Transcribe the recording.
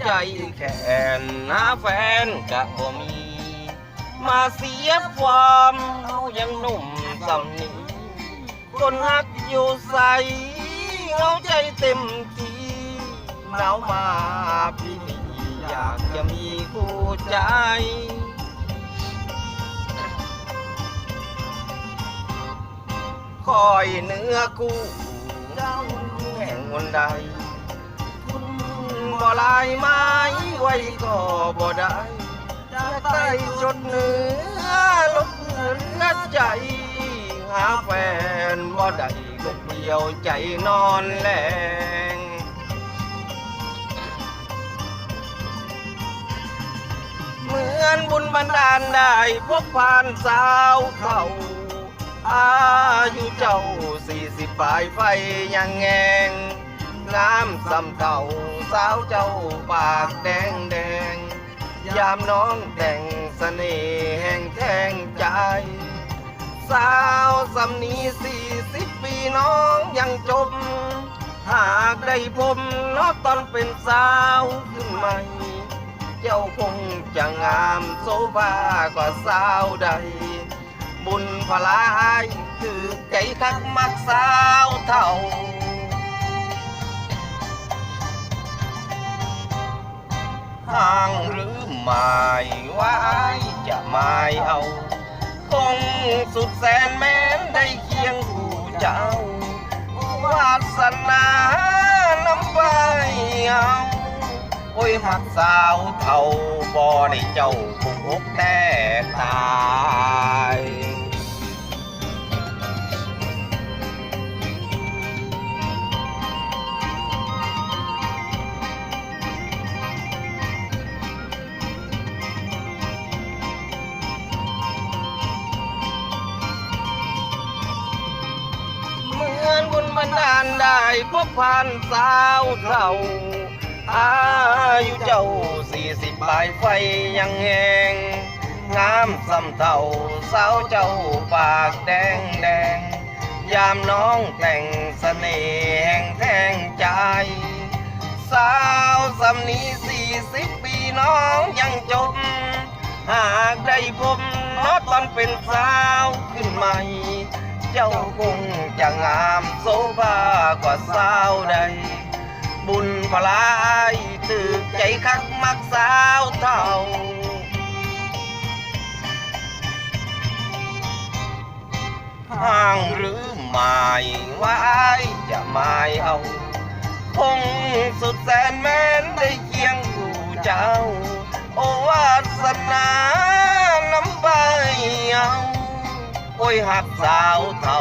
ใจแขนหาแฟนกะบ่มี มาเสียความเฮายังหนุ่มสำนีคนฮักอยู่ใสเฮาใจเต็มที่หนาวมาพี่นี่อยากจะมีคู่ใจคอยเนื้อคู่เจ้าแห่งวันใด บ่ลายไม้ไว้ก็บ่ได้จะใต้จดเนื้อลบเนื้อใจ หาแฟนบ่ได้ลูกเดียวใจนอนแลงเหมือนบุญบันดาลได้พบผ่านสาวเท่าอายุเจ้าสี่สิบปลายไฟยังแงงงามสำเท่าสาวเจ้าปากแดงแดง ยามน้องแต่งเสน่ห์แห่งแทงใจ สาวสำนีสี่สิบปีน้องยังจม หากได้ผมน้องตอนเป็นสาวขึ้นใหม่ เจ้าคงจะงามโซภากว่าสาวใด บุญพลายคือใจคักมักสาวเท่า หมายว่าจะหมายเอา คงสุดแสนแม้นได้เคียงคู่เจ้าวาสนาน้ำใบเอาโอ้ยหักสาวเท่าบ่ได้เจ้าคงอกแต่ตาย มันาลได้พบผ่านสาวเท่าอายุเจ้าสี่สิบปลายไฟยังแหงงามสำเท่าสาวเจ้าปากแดงแดง ยามน้องแต่งเสน่ห์แห่งแทงใจ สาวสำนีสี่สิบปีน้องยังจม หากได้พบนอตอนเป็นสาวขึ้นใหม่ เจ้าคงจะงามโซภากว่าสาวใด บุญพลายตึกใจคักมักสาวเท่าห่างหรือหมายว่าอายจะหมายเอาคงสุดแสนแม้นได้เคียงคู่เจ้า โอวาสนา โอ้ยหักสาวเท่า